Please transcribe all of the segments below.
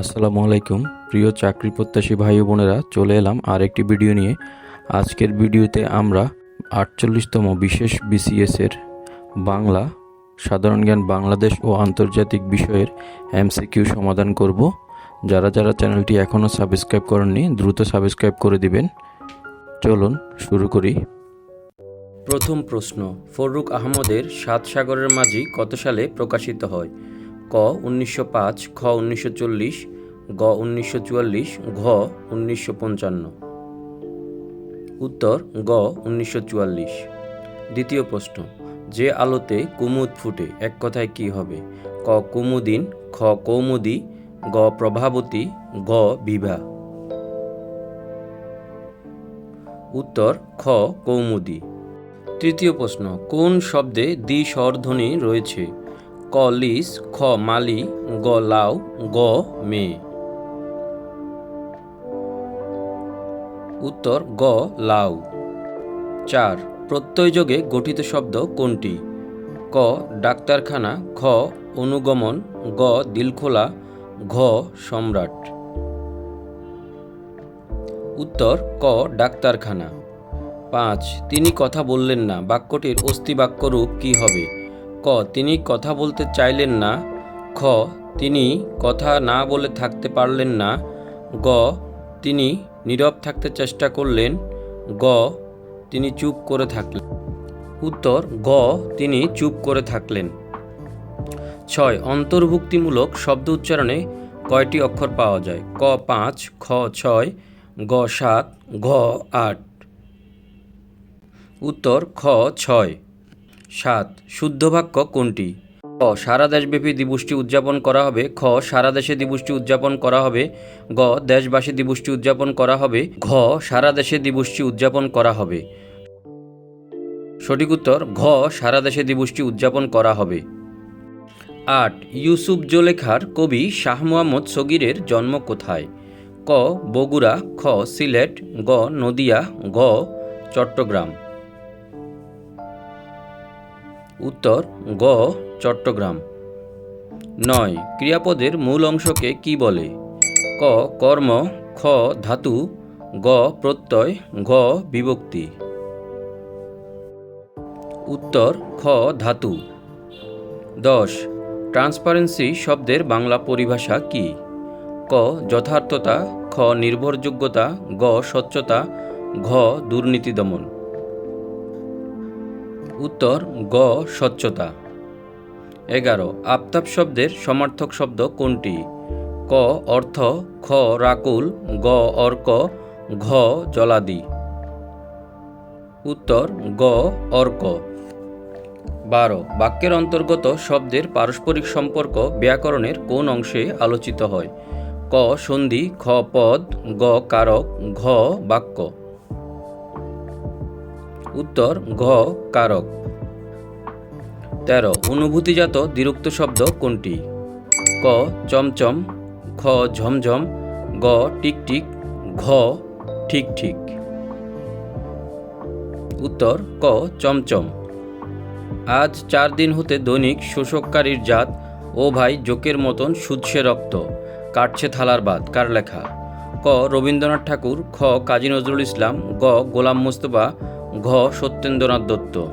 আসসালামু আলাইকুম। প্রিয় চাকরি প্রত্যাশী ভাই বোনেরা, চলে এলাম আর একটি ভিডিও নিয়ে। আজকের ভিডিওতে আমরা আটচল্লিশতম বিশেষ বিসিএস এর বাংলা, সাধারণ জ্ঞান বাংলাদেশ ও আন্তর্জাতিক বিষয়ের এমসিকিউ সমাধান করব। যারা যারা চ্যানেলটি এখনও সাবস্ক্রাইব করেননি, দ্রুত সাবস্ক্রাইব করে দিবেন। চলুন শুরু করি। প্রথম প্রশ্ন ফররুক আহমদের সাত সাগরের মাঝি কত সালে প্রকাশিত হয়? ক উনিশশো পাঁচ, খ উনিশশো চল্লিশ, গ উনিশশো চুয়াল্লিশ, ঘ উনিশশো পঞ্চান্ন। উত্তর, গ উনিশশো চুয়াল্লিশ। দ্বিতীয় প্রশ্ন, যে আলোতে কুমুদ ফুটে, এক কথায় কি হবে? ক কুমুদিন, খ কৌমুদি, গ প্রভাবতী গ বিভা। উত্তর, খ কৌমুদি। তৃতীয় প্রশ্ন, কোন শব্দে দ্বি স্বরধ্বনি রয়েছে? ক লিস খ মালি, গ লাউ গ মে। উত্তর, গ লাউ চার প্রত্যয়যোগে গঠিত শব্দ কোনটি? ক, ডাক্তারখানা, খ, অনুগমন, গ, দিলখোলা, ঘ, সম্রাট। উত্তর, ক, ডাক্তারখানা। পাঁচ, তিনি কথা বললেন না, বাক্যটির অস্তিবাক্য রূপ কী হবে? ক, তিনি কথা বলতে চাইলেন না। খ, তিনি কথা না বলে থাকতে পারলেন না। গ, তিনি নীরব থাকতে চেষ্টা করলেন। গ, তিনি চুপ করে থাকলেন। উত্তর, গ, তিনি চুপ করে থাকলেন। ছয়, অন্তর্ভুক্তিমূলক শব্দ উচ্চারণে কয়টি অক্ষর পাওয়া যায়? ক, পাঁচ, খ, ছয়, গ, সাত, ঘ, আট। উত্তর, খ, ছয়। সাত শুদ্ধ বাক্য কোনটি? ক, সারা দেশব্যাপী দিবসটি উদযাপন করা হবে। খ, সারা দেশে দিবসটি উদযাপন করা হবে। গ, দেশবাসী দিবসটি উদযাপন করা হবে। ঘ, সারা দেশে দিবসটি উদযাপন করা হবে। সঠিক উত্তর, ঘ, সারা দেশে দিবসটি উদযাপন করা হবে। আট, ইউসুফ জোলেখার কবি শাহ মোহাম্মদ সগিরের জন্ম কোথায়? ক, বগুড়া, খ, সিলেট, গ, নদিয়া, গ, চট্টগ্রাম। উত্তর, গ, চট্টগ্রাম। নয়, ক্রিয়াপদের মূল অংশকে কি বলে? ক, কর্ম, খ, ধাতু, গ, প্রত্যয়, ঘ, বিভক্তি। উত্তর, খ, ধাতু। দশ, ট্রান্সপারেন্সি শব্দের বাংলা পরিভাষা কি? ক, যথার্থতা, খ, নির্ভরযোগ্যতা, গ, স্বচ্ছতা, ঘ, দুর্নীতি দমন। উত্তর, গ, স্বচ্ছতা। এগারো, আফতাব শব্দের সমার্থক শব্দ কোনটি? ক, অর্থ, খ, রাকুল, গ, অর্ক, ঘ, জলাদি। উত্তর, গ, অর্ক। বারো, বাক্যের অন্তর্গত শব্দের পারস্পরিক সম্পর্ক ব্যাকরণের কোন অংশে আলোচিত হয়? ক, সন্ধি, খ, পদ, গ, কারক, ঘ, বাক্য। উত্তর ঘ, কারক। তেরো, অনুভূতিজাত দ্বিরুক্ত শব্দ কোনটি? ক, চমচম খ ঝমঝম, গ, টিকটিক, ঘ ঠিক ঠিক উত্তর, ক, চমচম। আজ চার দিন হতে দৈনিক শোষককারীর জাত ও ভাই জোকের মতন সুদসে রক্ত, কাটছে থালার বাদ, কার লেখা? ক, রবীন্দ্রনাথ ঠাকুর, খ, কাজী নজরুল ইসলাম, গ, গোলাম মুস্তফা ঘ. সত্যেন্দ্রনাথ দত্ত।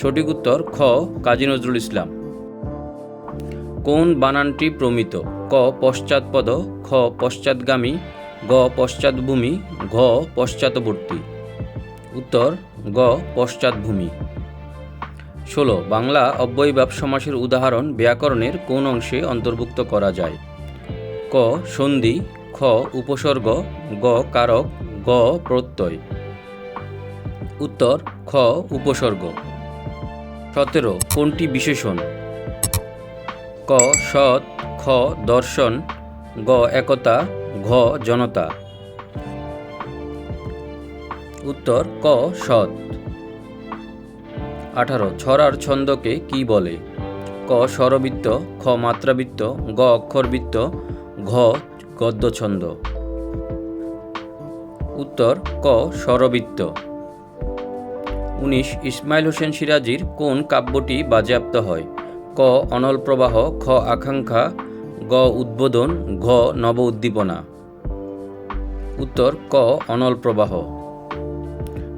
সঠিক উত্তর, খ. কাজী নজরুল ইসলাম। কোন বানানটি প্রমিত? ক. পশ্চাৎপদ, খ. পশ্চাৎগামী, গ. পশ্চাৎভূমি, ঘ. পশ্চাৎবর্তী। উত্তর, গ. পশ্চাৎভূমি। ষোলো, বাংলা অব্যয়ভাব সমাসের উদাহরণ ব্যাকরণের কোন অংশে অন্তর্ভুক্ত করা যায়? ক. সন্ধি, খ. উপসর্গ, গ. কারক, গ. প্রত্যয়। উত্তর, খ, উপসর্গ। সতেরো, কোনটি বিশেষণ? ক, সৎ, খ, দর্শন, গ, একতা, ঘ, জনতা। উত্তর, ক, সৎ। আঠারো, ছড়ার ছন্দকে কি বলে? ক, স্বরবৃত্ত, খ, মাত্রাবৃত্ত, গ, অক্ষরবৃত্ত, ঘ, গদ্যছন্দ। উত্তর, ক, স্বরবৃত্ত। উনিশ, ইসমাইল হোসেন সিরাজির কোন কাব্যটি বাজেয়াপ্ত হয়? ক, অনল প্রবাহ, খ, আকাঙ্ক্ষা, গ, উদ্বোধন, ঘ, নব উদ্দীপনা। উত্তর, ক, অনল প্রবাহ।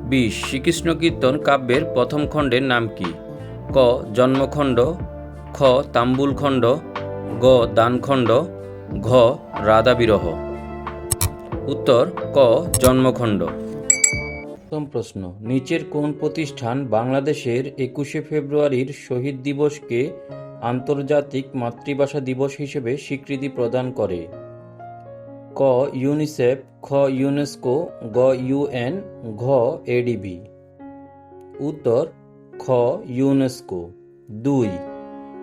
বিশ, শ্রীকৃষ্ণ কীর্তন কাব্যের প্রথম খণ্ডের নাম কি? ক, জন্মখণ্ড, খ, তাম্বুলখণ্ড, গ, দানখণ্ড, ঘ, রাধাবিরহ। উত্তর, ক, জন্মখণ্ড। প্রথম প্রশ্ন, নিচের কোন প্রতিষ্ঠান বাংলাদেশের একুশে ফেব্রুয়ারির শহীদ দিবসকে আন্তর্জাতিক মাতৃভাষা দিবস হিসেবে স্বীকৃতি প্রদান করে? ক, ইউনিসেফ, খ, ইউনেস্কো, গ, ইউএন, ঘ, এডিবি। উত্তর, খ, ইউনেস্কো। দুই,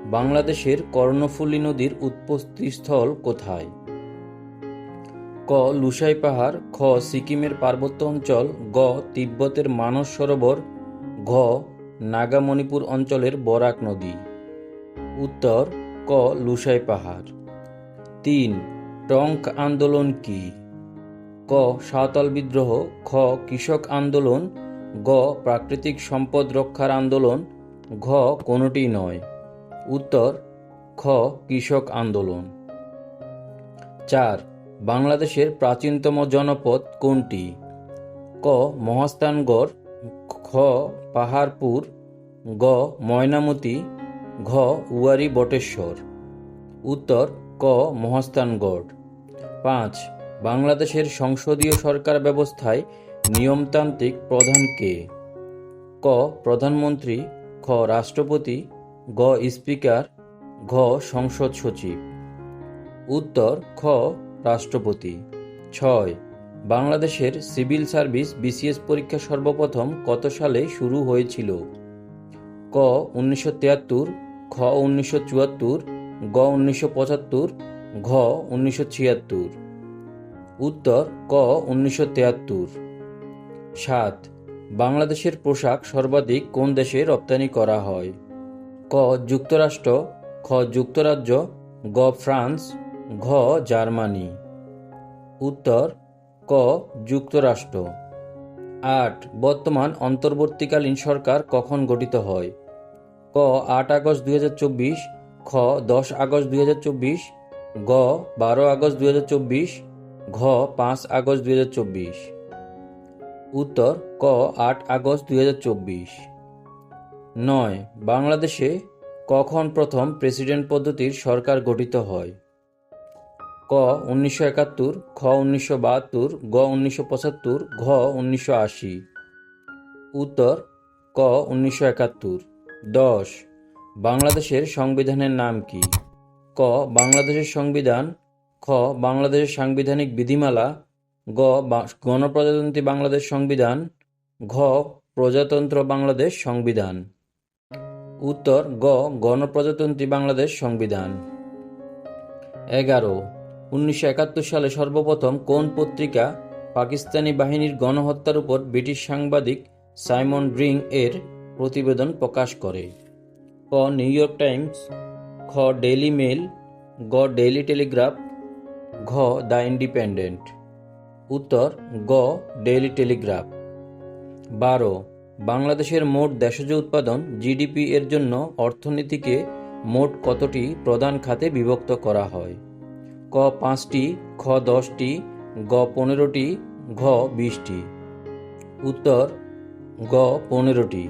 বাংলাদেশের কর্ণফুলী নদীর উৎপত্তিস্থল কোথায়? ক, লুসাই পাহাড়, খ, সিকিমের পার্বত্য অঞ্চল, গ, তিব্বতের মানস সরোবর, ঘ, নাগামণিপুর অঞ্চলের বরাক নদী। উত্তর, ক, লুসাই পাহাড়। তিন, টঙ্ক আন্দোলন কি? ক, সাঁওতাল বিদ্রোহ, খ, কৃষক আন্দোলন, গ, প্রাকৃতিক সম্পদ রক্ষার আন্দোলন, ঘ কোনোটি নয়। উত্তর, খ, কৃষক আন্দোলন। চার বাংলাদেশের প্রাচীনতম জনপদ কোনটি? ক. মহাস্থানগড়, খ. পাহাড়পুর, গ. ময়নামতি, ঘ. উয়ারি বটেশ্বর। উত্তর, ক. মহাস্থানগড়। পাঁচ. বাংলাদেশের সংসদীয় সরকার ব্যবস্থায় নিয়মতান্ত্রিক প্রধান কে? ক. প্রধানমন্ত্রী, খ. রাষ্ট্রপতি, গ. স্পিকার, ঘ. সংসদ সচিব। উত্তর, খ. রাষ্ট্রপতি। ছয়, বাংলাদেশের সিভিল সার্ভিস বিসিএস পরীক্ষা সর্বপ্রথম কত সালে শুরু হয়েছিল? ক, উনিশশো তিয়াত্তর, খ, উনিশশো চুয়াত্তর, গ, উনিশশো পঁচাত্তর, ঘ, উনিশশো ছিয়াত্তর। উত্তর, ক, উনিশশো তেয়াত্তর। সাত, বাংলাদেশের পোশাক সর্বাধিক কোন দেশে রপ্তানি করা হয়? ক, যুক্তরাষ্ট্র, খ, যুক্তরাজ্য, গ, ফ্রান্স ঘ জার্মানি। উত্তর, ক যুক্তরাষ্ট্র। আট, বর্তমান অন্তর্বর্তীকালীন সরকার কখন গঠিত হয়? ক, আট আগস্ট দুই হাজার চব্বিশ, খ, দশ আগস্ট দুই হাজার চব্বিশ, গ, বারো আগস্ট দুই হাজার চব্বিশ, ঘ, পাঁচ আগস্ট দুই হাজার চব্বিশ। উত্তর, ক, আট আগস্ট দুই নয়, বাংলাদেশে কখন প্রথম প্রেসিডেন্ট পদ্ধতির সরকার গঠিত হয়? ক উনিশশো একাত্তর, খ উনিশশো বাহাত্তর, গ উনিশশো পঁচাত্তর, ঘ উনিশশো আশি। উত্তর, ক উনিশশো একাত্তর। দশ, বাংলাদেশের সংবিধানের নাম কি? ক, বাংলাদেশের সংবিধান। খ, বাংলাদেশের সাংবিধানিক বিধিমালা। গ গণপ্রজাতন্ত্রী বাংলাদেশ সংবিধান। ঘ, প্রজাতন্ত্র বাংলাদেশ সংবিধান। উত্তর, গ, গণপ্রজাতন্ত্রী বাংলাদেশ সংবিধান। এগারো উনিশশো একাত্তর সালে সর্বপ্রথম কোন পত্রিকা পাকিস্তানি বাহিনীর গণহত্যার উপর ব্রিটিশ সাংবাদিক সাইমন ড্রিং এর প্রতিবেদন প্রকাশ করে? ক, নিউ ইয়র্ক টাইমস, খ, ডেইলি মেল গ, ডেইলি টেলিগ্রাফ, ঘ, দ্য ইন্ডিপেন্ডেন্ট। উত্তর, গ, ডেইলি টেলিগ্রাফ। বারো, বাংলাদেশের মোট দেশজ উৎপাদন জিডিপি এর জন্য অর্থনীতিকে মোট কতটি প্রধান খাতে বিভক্ত করা হয়? ক পাঁচটি, খ দশটি, গ পনেরোটি, ঘ বিশটি। উত্তর, গ পনেরোটি।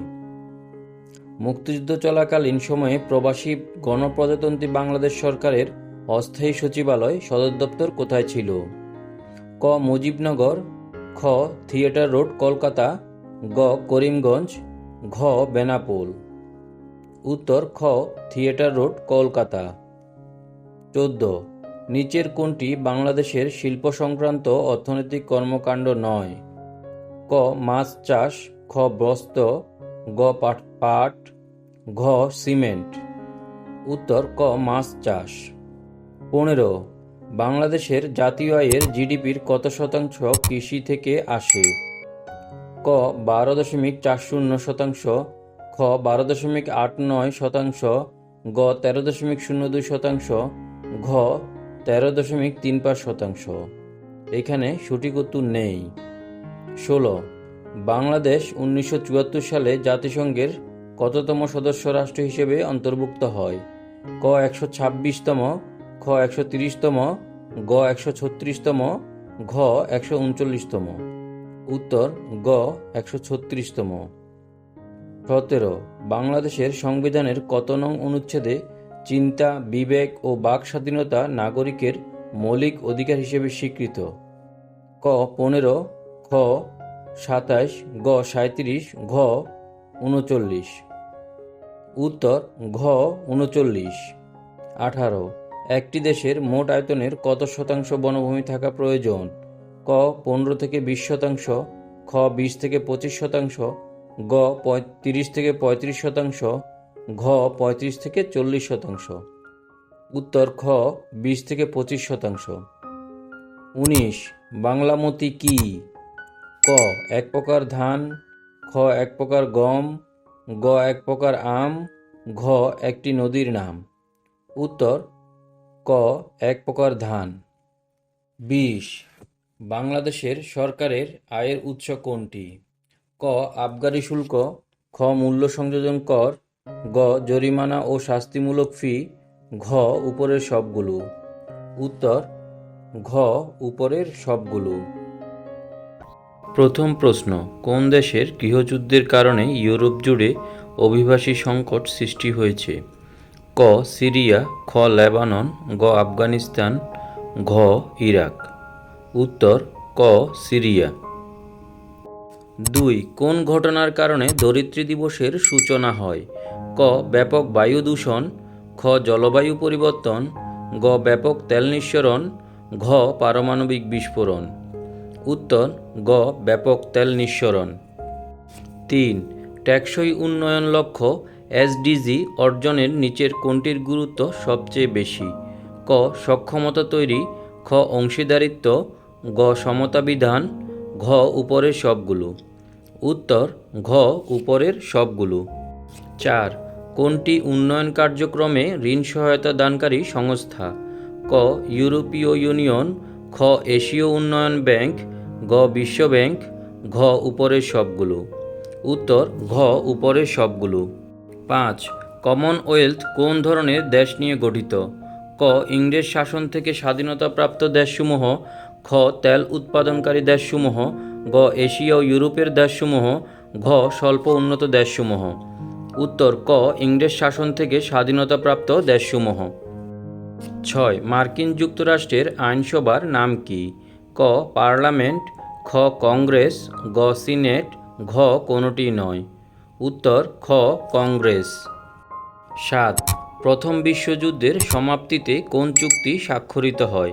মুক্তিযুদ্ধ চলাকালীন সময়ে প্রবাসী গণপ্রজাতন্ত্রী বাংলাদেশ সরকারের অস্থায়ী সচিবালয় সদর দপ্তর কোথায় ছিল? ক মুজিবনগর, খ থিয়েটার রোড কলকাতা, গ করিমগঞ্জ, ঘ বেনাপোল। উত্তর, খ থিয়েটার রোড কলকাতা। চোদ্দ নিচের কোনটি বাংলাদেশের শিল্প সংক্রান্ত অর্থনৈতিক কর্মকাণ্ড নয়। ক, মাছ চাষ, খ, বস্ত্র, গ, পাট পাট, ঘ, সিমেন্ট। উত্তর, ক, মাছ চাষ। পনেরো, বাংলাদেশের জাতীয় আয়ের জিডিপির কত শতাংশ কৃষি থেকে আসে? ক, বারো দশমিক চার শূন্য শতাংশ, খ, বারো দশমিক আট নয় শতাংশ, গ, তেরো দশমিক শূন্য দুই শতাংশ, ঘ তেরো দশমিক তিন পাঁচ শতাংশ। এখানে সঠিক উত্তর নেই। ষোলো, বাংলাদেশ উনিশশো চুয়াত্তর সালে জাতিসংঘের কততম সদস্য রাষ্ট্র হিসেবে অন্তর্ভুক্ত হয়? ক একশো ছাব্বিশতম, খ একশো তিরিশতম, গ একশো ছত্রিশতম, ঘ একশো উনচল্লিশতম। উত্তর, গ একশো ছত্রিশতম। সতেরো, বাংলাদেশের সংবিধানের কত নং অনুচ্ছেদে চিন্তা, বিবেক ও বাক স্বাধীনতা নাগরিকের মৌলিক অধিকার হিসেবে স্বীকৃত। ক, পনেরো, খ, সাতাশ, গ সাঁত্রিশ ঘ, উনচল্লিশ। উত্তর, ঘ, উনচল্লিশ। আঠারো, একটি দেশের মোট আয়তনের কত শতাংশ বনভূমি থাকা প্রয়োজন? ক, পনেরো থেকে বিশ শতাংশ, খ, বিশ থেকে পঁচিশ শতাংশ, গ তিরিশ থেকে পঁয়ত্রিশ শতাংশ ঘ পঁয়ত্রিশ থেকে চল্লিশ শতাংশ। উত্তর খ বিশ থেকে পঁচিশ শতাংশ। উনিশ বাংলামতি কি? ক, এক প্রকার ধান, খ এক প্রকার গম, গ এক প্রকার আম, ঘ একটি নদীর নাম। উত্তর, ক এক প্রকার ধান। বিশ, বাংলাদেশের সরকারের আয়ের উৎস কোনটি? ক, আবগারি শুল্ক, খ, মূল্য সংযোজন কর গ, জরিমানা ও শাস্তিমূলক ফি, ঘ, উপরের সবগুলো। উত্তর, ঘ, উপরের সবগুলো। প্রথম প্রশ্ন, কোন দেশের গৃহযুদ্ধের কারণে ইউরোপ জুড়ে অভিবাসী সংকট সৃষ্টি হয়েছে? ক, সিরিয়া, খ, লেবানন, গ, আফগানিস্তান, ঘ, ইরাক। উত্তর, ক, সিরিয়া। দুই, কোন ঘটনার কারণে ধরিত্রী দিবসের সূচনা হয়? ক, ব্যাপক বায়ু দূষণ। খ, জলবায়ু পরিবর্তন। গ, ব্যাপক তেল নিঃসরণ। ঘ, পারমাণবিক বিস্ফোরণ। উত্তর, গ, ব্যাপক তেল নিঃসরণ। তিন, টেকসই উন্নয়ন লক্ষ্য এসডিজি অর্জনের নিচের কোনটির গুরুত্ব সবচেয়ে বেশি? ক, সক্ষমতা তৈরি। খ, অংশীদারিত্ব। গ, সমতা বিধান। ঘ উপরের সবগুলো। উত্তর, ঘ উপরের সবগুলো। চার, কোনটি উন্নয়ন কার্যক্রমে ঋণ সহায়তা দানকারী সংস্থা? ক, ইউরোপীয় ইউনিয়ন। খ, এশীয় উন্নয়ন ব্যাংক। গ, বিশ্ব ব্যাংক। ঘ, উপরের সবগুলো। উত্তর, ঘ উপরের সবগুলো। পাঁচ, কমনওয়েলথ কোন ধরনের দেশ নিয়ে গঠিত? ক, ইংরেজ শাসন থেকে স্বাধীনতাপ্রাপ্ত দেশসমূহ। খ, তেল উৎপাদনকারী দেশসমূহ, গ, এশিয়া ও ইউরোপের দেশসমূহ, ঘ, স্বল্প উন্নত দেশসমূহ। উত্তর, ক, ইংরেজ শাসন থেকে স্বাধীনতাপ্রাপ্ত দেশসমূহ। ছয়, মার্কিন যুক্তরাষ্ট্রের আইনসভার নাম কি? ক, পার্লামেন্ট, খ, কংগ্রেস, গ, সিনেট, ঘ, কোনোটি নয়। উত্তর, খ, কংগ্রেস। সাত, প্রথম বিশ্বযুদ্ধের সমাপ্তিতে কোন চুক্তি স্বাক্ষরিত হয়?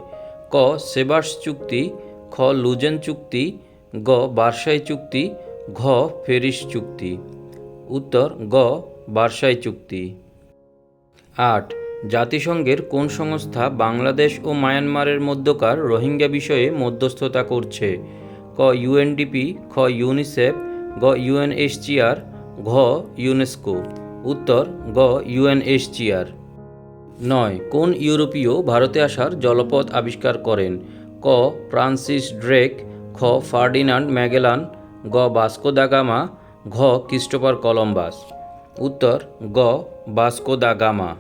ক সেবার্স চুক্তি, খ, লুজেন চুক্তি, গ, বার্সাই চুক্তি, ঘ ফেরিস চুক্তি। উত্তর, গ, বার্সাই চুক্তি। আট, জাতিসংঘের কোন সংস্থা বাংলাদেশ ও মায়ানমারের মধ্যকার রোহিঙ্গা বিষয়ে মধ্যস্থতা করছে? ক, ইউএনডিপি, খ, ইউনিসেফ, গ ইউএনএইচসিআর ঘ, ইউনেস্কো। উত্তর, গ ইউএনএইচসিআর নয়, কোন ইউরোপীয় ভারতে আসার জলপথ আবিষ্কার করেন? ক, ফ্রান্সিস ড্রেক, খ, ফার্ডিনান্ড ম্যাগেলান, গ, বাস্কো দা গামা, ঘ, ক্রিস্টোফার কলম্বাস। উত্তর, গ, বাস্কো দা গামা।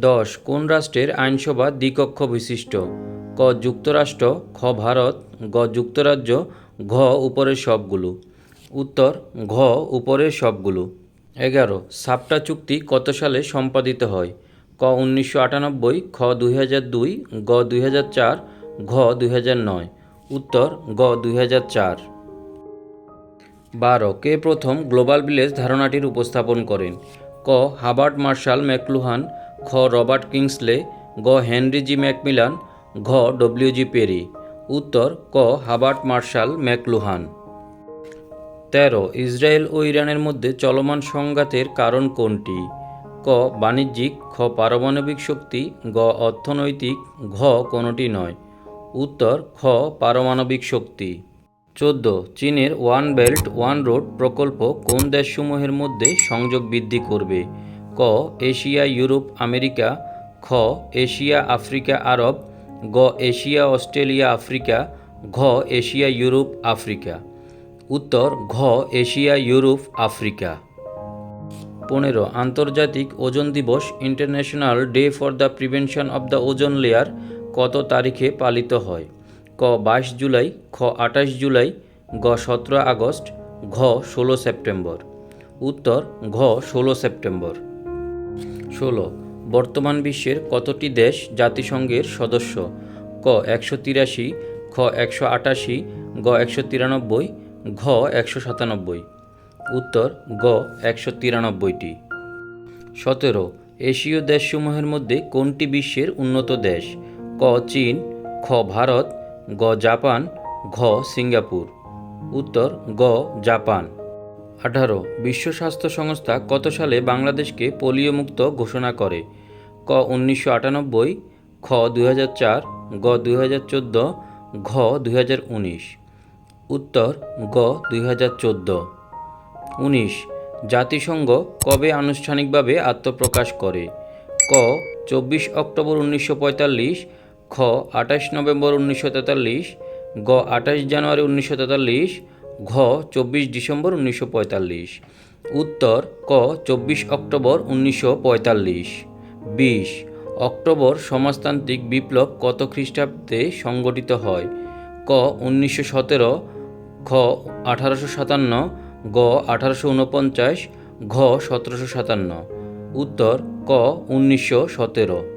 দশ, কোন রাষ্ট্রের আইনসভা দ্বিকক্ষ বিশিষ্ট? ক, যুক্তরাষ্ট্র, খ, ভারত, গ, যুক্তরাজ্য, ঘ, উপরের সবগুলো। উত্তর, ঘ, উপরের সবগুলো। এগারো, সাপটা চুক্তি কত সালে সম্পাদিত হয়? ক উনিশশো আটানব্বই, খ দুই হাজার দুই, গ দুই হাজার চার, ঘ দুই হাজার নয়। উত্তর, গ দুই হাজার চার। বারো, কে প্রথম গ্লোবাল ভিলেজ ধারণাটির উপস্থাপন করেন? ক হাবার্ট মার্শাল ম্যাকলুহান, খ রবার্ট কিংসলে, গ হেনরি জি ম্যাকমিলান, ঘ ডব্লিউ জি পেরি। উত্তর, ক হাবার্ট মার্শাল ম্যাকলুহান। তেরো, ইসরায়েল ও ইরানের মধ্যে চলমান সংঘাতের কারণ কোনটি? ক বাণিজ্যিক, খ, পারমাণবিক শক্তি, গ, অর্থনৈতিক, ঘ, কোনোটি নয়। উত্তর, খ, পারমাণবিক শক্তি। চোদ্দ, চীনের ওয়ান বেল্ট, ওয়ান রোড প্রকল্প কোন দেশসমূহের মধ্যে সংযোগ বৃদ্ধি করবে? ক, এশিয়া, ইউরোপ, আমেরিকা। খ, এশিয়া, আফ্রিকা, আরব। গ, এশিয়া, অস্ট্রেলিয়া, আফ্রিকা। ঘ, এশিয়া, ইউরোপ, আফ্রিকা। উত্তর, ঘ, এশিয়া, ইউরোপ, আফ্রিকা। পনেরো আন্তর্জাতিক ওজন দিবস International Day for the Prevention of the Ozone Layer কত তারিখে পালিত হয়? ক, বাইশ জুলাই, খ, আঠাশ জুলাই, গ, সতেরো আগস্ট, ঘ, ষোলো সেপ্টেম্বর। উত্তর, ঘ, ষোলো সেপ্টেম্বর। ষোলো, বর্তমান বিশ্বের কতটি দেশ জাতিসংঘের সদস্য? ক, একশো তিরাশি, খ, একশো আটাশি, গ, একশো তিরানব্বই, ঘ, একশো সাতানব্বই। উত্তর, গ, একশো তিরানব্বইটি। সতেরো, এশীয় দেশসমূহের মধ্যে কোনটি বিশ্বের উন্নত দেশ? ক, চীন, খ, ভারত, গ, জাপান, ঘ, সিঙ্গাপুর। উত্তর, গ, জাপান। আঠারো, বিশ্ব স্বাস্থ্য সংস্থা কত সালে বাংলাদেশকে পোলিও মুক্ত ঘোষণা করে? ক, উনিশশো আটানব্বই, খ, দুই চার, গ, দুই হাজার চোদ্দ, ঘ, দুই হাজার উনিশ। উত্তর, গ, দুই হাজার চোদ্দ। উনিশ। জাতিসংঘ কবে আনুষ্ঠানিকভাবে আত্মপ্রকাশ করে? ক, চব্বিশ অক্টোবর উনিশশো পঁয়তাল্লিশ, খ, আঠাশ নভেম্বর উনিশশো তেতাল্লিশ, গ, আঠাশ জানুয়ারি উনিশশো তেতাল্লিশ, ঘ, চব্বিশ ডিসেম্বর উনিশশো পঁয়তাল্লিশ। উত্তর, ক, চব্বিশ অক্টোবর উনিশশো পঁয়তাল্লিশ। বিশ, অক্টোবর সমাজতান্ত্রিক বিপ্লব কত খ্রিস্টাব্দে সংগঠিত হয়? ক, উনিশশো সতেরো, খ, আঠারোশো সাতান্ন গ আঠারোশো উনপঞ্চাশ ঘ সতেরোশো সাতান্ন উত্তর ক উনিশশো সতেরো।